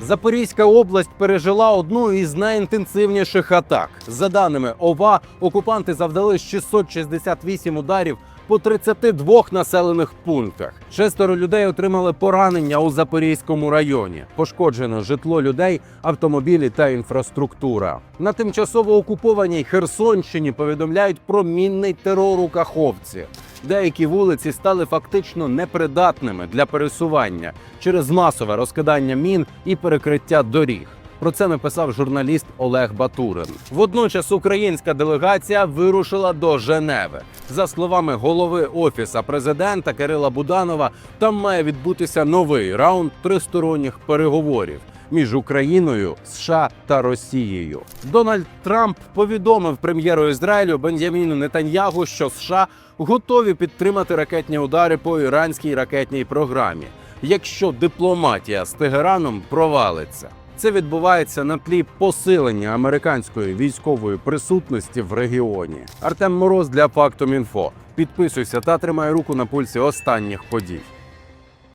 Запорізька область пережила одну із найінтенсивніших атак. За даними ОВА, окупанти завдали 668 ударів по 32 населених пунктах. Шестеро людей отримали поранення у Запорізькому районі. Пошкоджено житло людей, автомобілі та інфраструктура. На тимчасово окупованій Херсонщині повідомляють про мінний терор у Каховці. Деякі вулиці стали фактично непридатними для пересування через масове розкидання мін і перекриття доріг. Про це написав журналіст Олег Батурин. Водночас українська делегація вирушила до Женеви. За словами голови офіса президента Кирила Буданова, там має відбутися новий раунд тристоронніх переговорів між Україною, США та Росією. Дональд Трамп повідомив прем'єру Ізраїлю Бенджаміну Нетаньягу, що США готові підтримати ракетні удари по іранській ракетній програмі, якщо дипломатія з Тегераном провалиться. Це відбувається на тлі посилення американської військової присутності в регіоні. Артем Мороз для Фактом Інфо. Підписуйся та тримай руку на пульсі останніх подій.